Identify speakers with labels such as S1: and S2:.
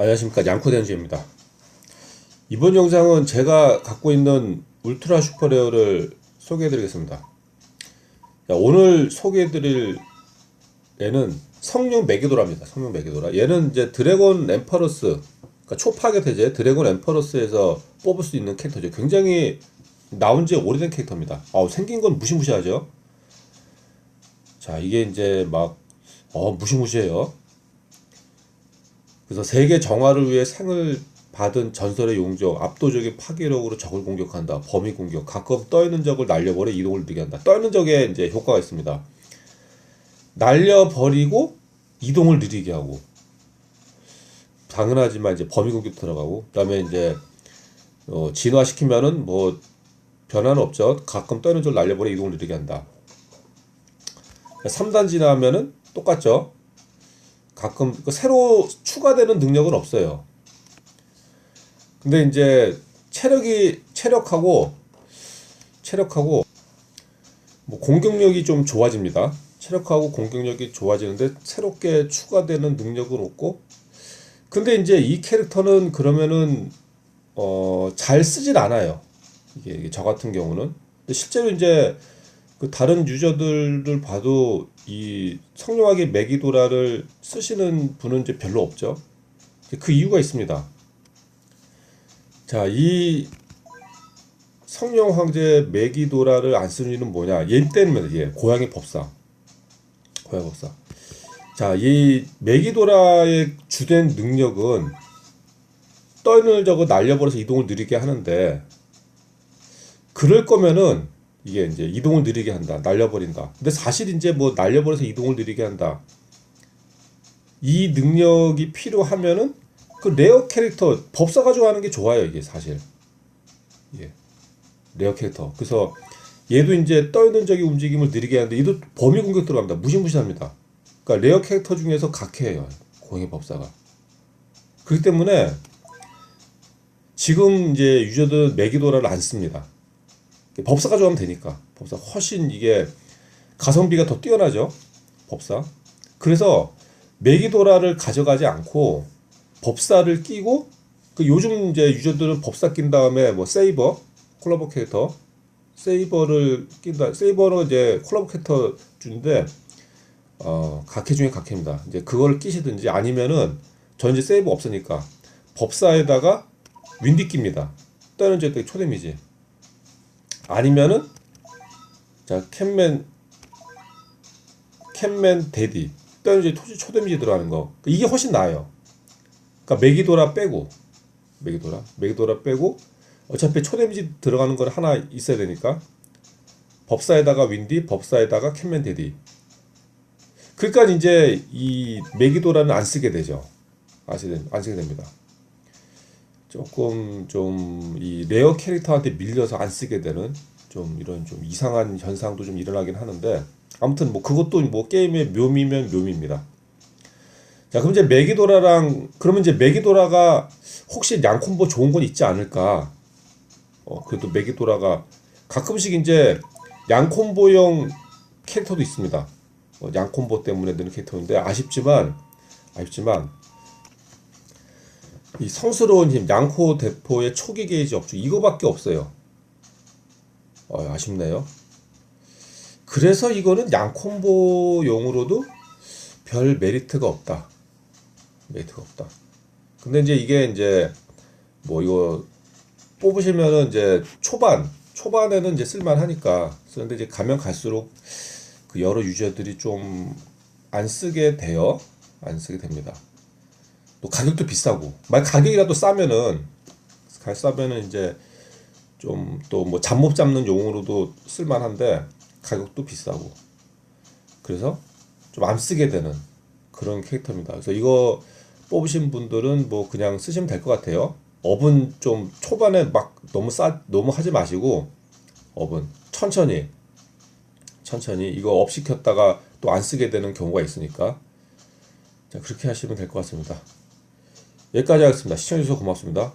S1: 안녕하십니까. 양코대현주입니다. 이번 영상은 제가 갖고 있는 울트라 슈퍼레어를 소개해 드리겠습니다. 자, 오늘 소개해 드릴 얘는 성룡 메기도라입니다. 성룡 메기도라. 얘는 이제 드래곤 엠퍼러스 그러니까 초파괴 대제 드래곤 엠퍼러스에서 뽑을 수 있는 캐릭터죠. 굉장히 나온 지 오래된 캐릭터입니다. 아 생긴 건 무시무시하죠? 자 이게 이제 막 어, 무시무시해요 그래서 세계 정화를 위해 생을 받은 전설의 용적 압도적인 파괴력으로 적을 공격한다. 범위 공격. 가끔 떠있는 적을 날려버려 이동을 느게 한다. 떠있는 적에 이제 효과가 있습니다. 날려버리고 이동을 느리게 하고. 당연하지만 이제 범위 공격 들어가고. 그다음에 이제 어, 진화시키면은 뭐 변화는 없죠. 가끔 떠있는 적을 날려버려 이동을 느리게 한다. 3단 진화하면은 똑같죠. 가끔 그 새로 추가되는 능력은 없어요. 근데 이제 체력이 체력하고 체력하고 뭐 공격력이 좀 좋아집니다. 체력하고 공격력이 좋아지는데 새롭게 추가되는 능력은 없고 근데 이제 이 캐릭터는 그러면은 어 잘 쓰질 않아요. 이게, 이게 저 같은 경우는 실제로 이제 그 다른 유저들을 봐도 이 성룡하게 메기도라를 쓰시는 분은 이제 별로 없죠. 그 이유가 있습니다. 자, 이 성룡 황제 메기도라를 안 쓰는 이유는 뭐냐? 얘 때문에 얘 고양이 법사. 고양이 법사. 자, 이 메기도라의 주된 능력은 떠있는 저거 날려버려서 이동을 느리게 하는데 그럴 거면은 이게 이제 이동을 느리게 한다. 날려버린다. 근데 사실 이제 뭐 날려버려서 이동을 느리게 한다. 이 능력이 필요하면은 그 레어 캐릭터 법사 가지고 하는 게 좋아요. 이게 사실. 예. 레어 캐릭터. 그래서 얘도 이제 떠있는 적의 움직임을 느리게 하는데 얘도 범위 공격 들어갑니다. 무시무시합니다. 그러니까 레어 캐릭터 중에서 각해예요. 공의 법사가. 그렇기 때문에 지금 이제 유저들 메기도라를 안 씁니다. 법사 가져가면 되니까. 법사 훨씬 이게 가성비가 더 뛰어나죠 법사. 그래서 메기도라를 가져가지 않고 법사를 끼고 그 요즘 이제 유저들은 법사 낀 다음에 뭐 세이버 콜라보 캐릭터 세이버를 낀다 세이버는 이제 콜라보 캐릭터 중인데 어 각해 중에 각해입니다. 이제 그걸 끼시든지 아니면은 전 이제 세이버 없으니까 법사에다가 윈디 낍니다. 떠는 이제 초데미지 아니면은 자 캔맨 캔맨 일단 이제 토지 초데미지 들어가는 거 이게 훨씬 나아요. 그러니까 메기도라 빼고 메기도라 메기도라 빼고 어차피 초데미지 들어가는 건 하나 있어야 되니까 법사에다가 윈디 법사에다가 캔맨 데디 그러니까 이제 이 메기도라는 안 쓰게 되죠. 아시는 안 쓰게 됩니다. 조금 좀이 레어 캐릭터한테 밀려서 안 쓰게 되는 좀 이런 좀 이상한 현상도 좀 일어나긴 하는데 아무튼 뭐 그것도 뭐 게임의 묘미면 묘미입니다. 자 그럼 이제 메기도라랑 그러면 이제 메기도라가 혹시 양콤보 좋은 건 있지 않을까? 어 그래도 메기도라가 가끔씩 이제 양콤보용 캐릭터도 있습니다. 어, 양콤보 때문에 드는 캐릭터인데 아쉽지만 아쉽지만 이 성스러운 힘 양코 대포의 초기 게이지 업주 이거밖에 없어요. 어, 아쉽네요. 그래서 이거는 양콤보용으로도 별 메리트가 없다. 메리트가 없다. 근데 이제 이게 이제 뭐 이거 뽑으시면은 이제 초반 초반에는 이제 쓸만하니까 쓰는데 이제 가면 갈수록 그 여러 유저들이 좀 안 쓰게 돼요. 안 쓰게 됩니다. 또 가격도 비싸고 만약 가격이라도 싸면은 가 싸면은 이제 좀 또뭐 잡목 잡는 용으로도 쓸만한데 가격도 비싸고 그래서 좀 안 쓰게 되는 그런 캐릭터입니다. 그래서 이거 뽑으신 분들은 뭐 그냥 쓰시면 될 것 같아요. 업은 좀 초반에 막 너무 싸 너무 하지 마시고 업은 천천히 천천히 이거 업 시켰다가 또 안 쓰게 되는 경우가 있으니까 자 그렇게 하시면 될 것 같습니다. 여기까지 하겠습니다. 시청해주셔서 고맙습니다.